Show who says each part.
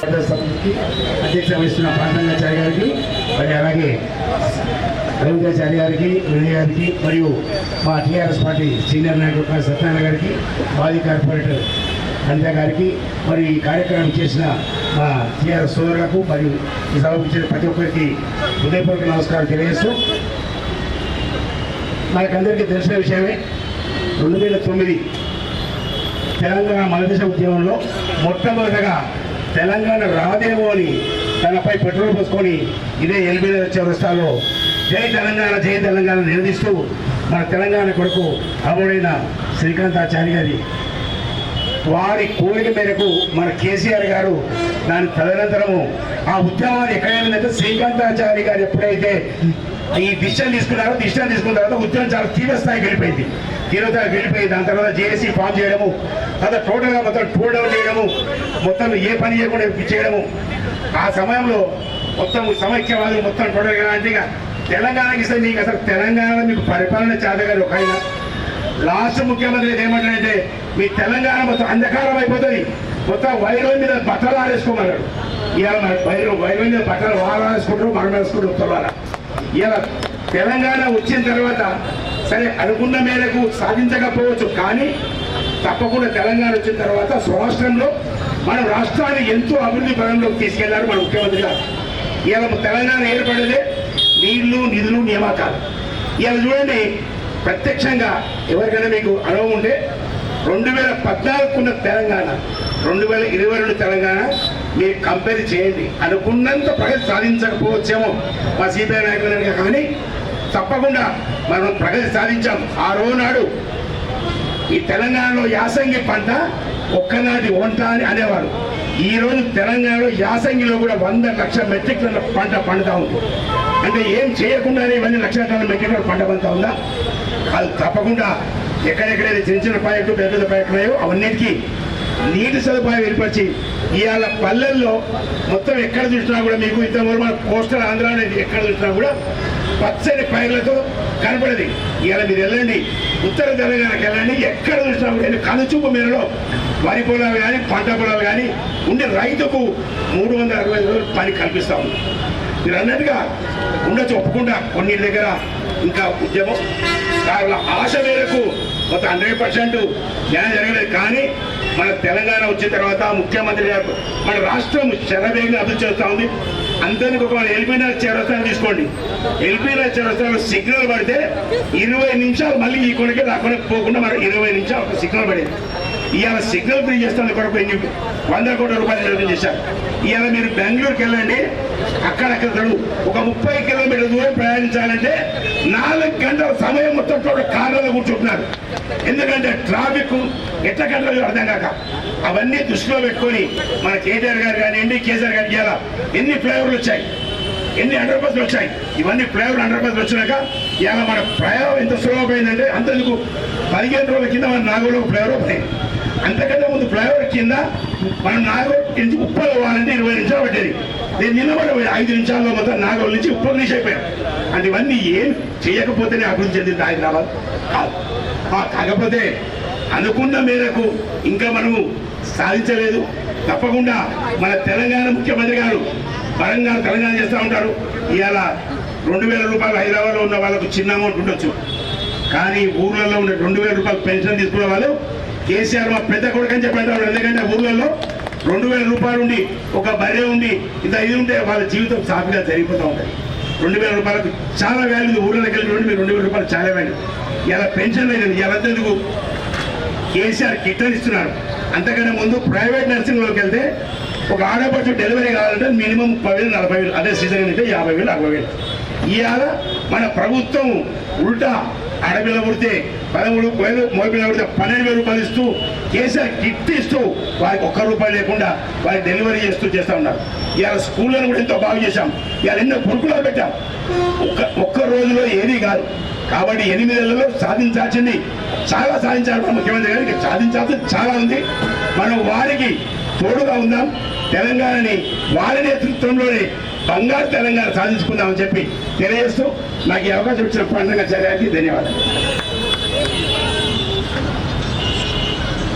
Speaker 1: సమితికి అధ్యక్షత వహిస్తున్న పాండంగాచారి గారికి మరి అలాగే రవీంద్రాచార్య గారికి వినయ్ గారికి మరియు మా టీఆర్ఎస్ పార్టీ సీనియర్ నాయకుడు సత్యనారాయణ గారికి మాజీ కార్పొరేటర్ అనిత గారికి మరి ఈ కార్యక్రమం చేసిన మా టీఆర్ఎస్ సోదరులకు మరియు ఈ సభకు ఇచ్చిన ప్రతి ఒక్కరికి హృదయపూర్వక నమస్కారం తెలియజేస్తూ మనకందరికీ తెలిసిన విషయమే రెండు వేల తొమ్మిది తెలంగాణ మలదేశ ఉద్యమంలో మొట్టమొదటగా తెలంగాణ రాదేమో అని తనపై పెట్రోల్ పోసుకొని ఇదే ఎల్బీ చౌరస్తాలో జై తెలంగాణ జై తెలంగాణ నిలదీస్తూ మన తెలంగాణ కొడుకు అమరుడైన శ్రీకాంతాచారి గారి వారి కోరిక మేరకు మన కేసీఆర్ గారు దాని తదనంతరము ఆ ఉద్యమాన్ని ఎక్కడైందంటే శ్రీకాంతాచారి గారు ఎప్పుడైతే ఈ డిసిషన్ తీసుకున్నారు డిసిషన్ తీసుకున్న తర్వాత ఉద్యమం చాలా తీవ్ర స్థాయికి వెళ్ళిపోయింది. తీవ్ర స్థాయికి వెళ్ళిపోయి దాని తర్వాత జేఏసీ ఫామ్ చేయడము తర్వాత టోటల్గా మొత్తం టూల్ డౌన్ చేయడము మొత్తం ఏ పని చేయకుండా చేయడము ఆ సమయంలో మొత్తం సమైక్యవాదులు మొత్తం టోటల్గా అంటే ఇక తెలంగాణకి ఇస్తే మీకు అసలు తెలంగాణ మీకు పరిపాలన చేతగారు ఒక ఆయన. లాస్ట్ ముఖ్యమంత్రి ఏమంటాడంటే మీ తెలంగాణ మొత్తం అంధకారం అయిపోతుంది. మొత్తం వైరం మీద బట్టలు ఆడేసుకోమన్నాడు ఇవాళ వైరం వైరం మీద బట్టలు వాళ్ళు ఆడేసుకుంటారు మనం వేసుకుంటారు ఉత్తరాల ఇలా తెలంగాణ వచ్చిన తర్వాత సరే అనుకున్న మేరకు సాధించకపోవచ్చు కానీ తప్పకుండా తెలంగాణ వచ్చిన తర్వాత స్వరాష్ట్రంలో మన రాష్ట్రాన్ని ఎంతో అభివృద్ధి పదంలోకి తీసుకెళ్ళారు మన ముఖ్యమంత్రి గారు. ఇలా తెలంగాణ ఏర్పడేదే నీళ్ళు నిధులు నియామకాలు. ఇలా చూడండి ప్రత్యక్షంగా ఎవరికైనా మీకు అనుభవం ఉంటే రెండు వేల పద్నాలుగున్న తెలంగాణ రెండు వేల ఇరవై రెండు తెలంగాణ మీరు కంపేర్ చేయండి. అనుకున్నంత ప్రగతి సాధించకపోవచ్చేమో మా సిపిఐ నాయకులు కానీ తప్పకుండా మనం ప్రగతి సాధించాం. ఆ రోజు నాడు ఈ తెలంగాణలో యాసంగి పంట ఒక్కనాటి వంట అని అనేవారు. ఈ రోజు తెలంగాణలో యాసంగిలో కూడా వంద లక్షల మెట్రిక్ టన్నుల పంట పండుతా ఉంది. అంటే ఏం చేయకుండానే ఇవన్నీ లక్షల టన్నుల మెట్రిక్ టన్నుల పంట పండుతా ఉందా? అది తప్పకుండా ఎక్కడెక్కడైతే చిన్న చిన్న ప్రాజెక్టు పెద్ద పెద్ద ప్రాజెక్టులు ఉన్నాయో అవన్నిటికీ నీటి సదుపాయం ఏర్పరిచి ఇవాళ పల్లెల్లో మొత్తం ఎక్కడ చూసినా కూడా మీకు ఇంతవరకు మన కోస్టల్ ఆంధ్ర అనేది ఎక్కడ చూసినా కూడా పచ్చని పైర్లతో కనపడది. ఇవాళ మీరు వెళ్ళండి ఉత్తర తెలంగాణకి వెళ్ళండి ఎక్కడ చూసినా కూడా కనుచూపు మేరలో వరి పొలాలు కానీ పంట పొలాలు కానీ ఉండే రైతుకు మూడు వందల అరవై రోజులు పని కల్పిస్తా ఉంది మీరు అన్నట్టుగా ఉండొచ్చు ఒప్పుకుంటా. కొన్ని దగ్గర ఇంకా ఉద్యమం. వాళ్ళ ఆశ మేరకు మొత్తం హండ్రెడ్ పర్సెంట్ న్యాయం జరగలేదు. కానీ మన తెలంగాణ వచ్చిన తర్వాత ముఖ్యమంత్రి గారు మన రాష్ట్రం శరవేగంగా అభివృద్ధి చేస్తూ ఉంది. అందరికి ఒక ఎల్బీనగర్ చేరస్థానం తీసుకోండి. ఎల్బీనగర్ చేరస్థానం సిగ్నల్ పడితే ఇరవై నిమిషాలు మళ్ళీ ఈ కొనకే రాకుండా పోకుండా మరి ఇరవై నిమిషాలు ఒక సిగ్నల్ పడేది. ఇవాళ సిగ్నల్ ఫ్రీ చేస్తాను కొరకు వంద కోట్ల రూపాయలు నిర్ణయం చేశారు. ఇవాళ మీరు బెంగళూరుకి వెళ్ళండి. అక్కడక్కడ ఒక ముప్పై కిలోమీటర్ల దూరం ప్రయాణించాలంటే నాలుగు గంటల సమయం మొత్తం టోటల్ కార్లలో కూర్చుంటున్నారు. ఎందుకంటే ట్రాఫిక్ ఎట్ల గంటలు అర్థం కాక. అవన్నీ దృష్టిలో పెట్టుకొని మన కేటీఆర్ గారు కానివ్వండి కేసీఆర్ గారు ఇవాళ ఎన్ని ఫ్లైఓవర్లు వచ్చాయి? ఎన్ని అండర్ బస్సులు వచ్చాయి? ఇవన్నీ ఫ్లైఓవర్ అండర్ బస్సులు వచ్చినాక ఇవాళ మన ప్రయాణం ఎంత సులభమైందంటే అంతకు పదిహేను రోజుల కింద మన నాగోలో ఫ్లైఓవర్ పోయింది అంతకంటే ముందు ఫ్లైఓవర్ కింద మనం నాగోల్ నుంచి ఉప్పలు పోవాలంటే ఇరవై నిమిషాలు పట్టేది. నేను నిలబడి ఐదు నిమిషాల్లో మొత్తం నాగోల్ నుంచి ఉప్పలు నుంచి అయిపోయాం అంటే ఇవన్నీ ఏం చేయకపోతేనే అభివృద్ధి చెందింది హైదరాబాద్ కాదు. కాకపోతే అనుకున్న మేరకు ఇంకా మనము సాధించలేదు. తప్పకుండా మన తెలంగాణ ముఖ్యమంత్రి గారు పరంగా తెలంగాణ చేస్తూ ఉంటారు. ఇవాళ రెండు వేల రూపాయలు హైదరాబాద్లో ఉన్న వాళ్ళకు చిన్న అమౌంట్ ఉండొచ్చు. కానీ ఊర్లలో ఉండే రెండు వేల రూపాయలు పెన్షన్ తీసుకునే వాళ్ళు కేసీఆర్ మా పెద్ద కొడుకు అని చెప్పి ఎందుకంటే ఊర్లలో రెండు వేల రూపాయలు ఉండి ఒక బర్రె ఉండి ఇంత ఇది ఉంటే వాళ్ళ జీవితం సాఫీగా జరిగిపోతూ ఉంటుంది. రెండు వేల రూపాయలకు చాలా వాల్యూ ఊర్లోకి వెళ్ళి చూడండి మీరు రెండు వేల రూపాయలు చాలా వాల్యూ ఇలా పెన్షన్ లేదు. ఇలా ఎందుకు? కేసీఆర్ కిట్లను ఇస్తున్నారు. అంతకంటే ముందు ప్రైవేట్ నర్సింగ్లోకి వెళ్తే ఒక ఆడపడుచు డెలివరీ కావాలంటే మినిమం ముప్పై వేలు నలభై వేలు అదే సీజన్ అంటే యాభై వేలు అరవై వేలు. ఇవాళ మన ప్రభుత్వం ఉల్టా ఆడపిల్ల పుడితే పదమూడు వేలు మగపిల్ల పన్నెండు వేల రూపాయలు ఇస్తూ కేసీఆర్ కిట్ ఇస్తూ వారికి ఒక్క రూపాయి లేకుండా వారికి డెలివరీ చేస్తూ చేస్తూ ఉన్నారు. ఇవాళ స్కూళ్ళను కూడా ఎంతో బాగు చేశాం. ఇవాళ ఎన్నో గురుకులాలు పెట్టాం. ఒక్క ఒక్క రోజులో ఏది కాదు. కాబట్టి ఎనిమిదేళ్ళలో సాధించాల్సింది చాలా సాధించాలి మన ముఖ్యమంత్రి గారికి. సాధించాల్సింది చాలా ఉంది. మనం వారికి తోడుగా ఉందాం. తెలంగాణని వారి నేతృత్వంలోనే బంగారు తెలంగాణ సాధించుకుందామని చెప్పి తెలియజేస్తూ నాకు ఈ అవకాశం ఇచ్చిన పండుగ చర్యకి ధన్యవాదాలు.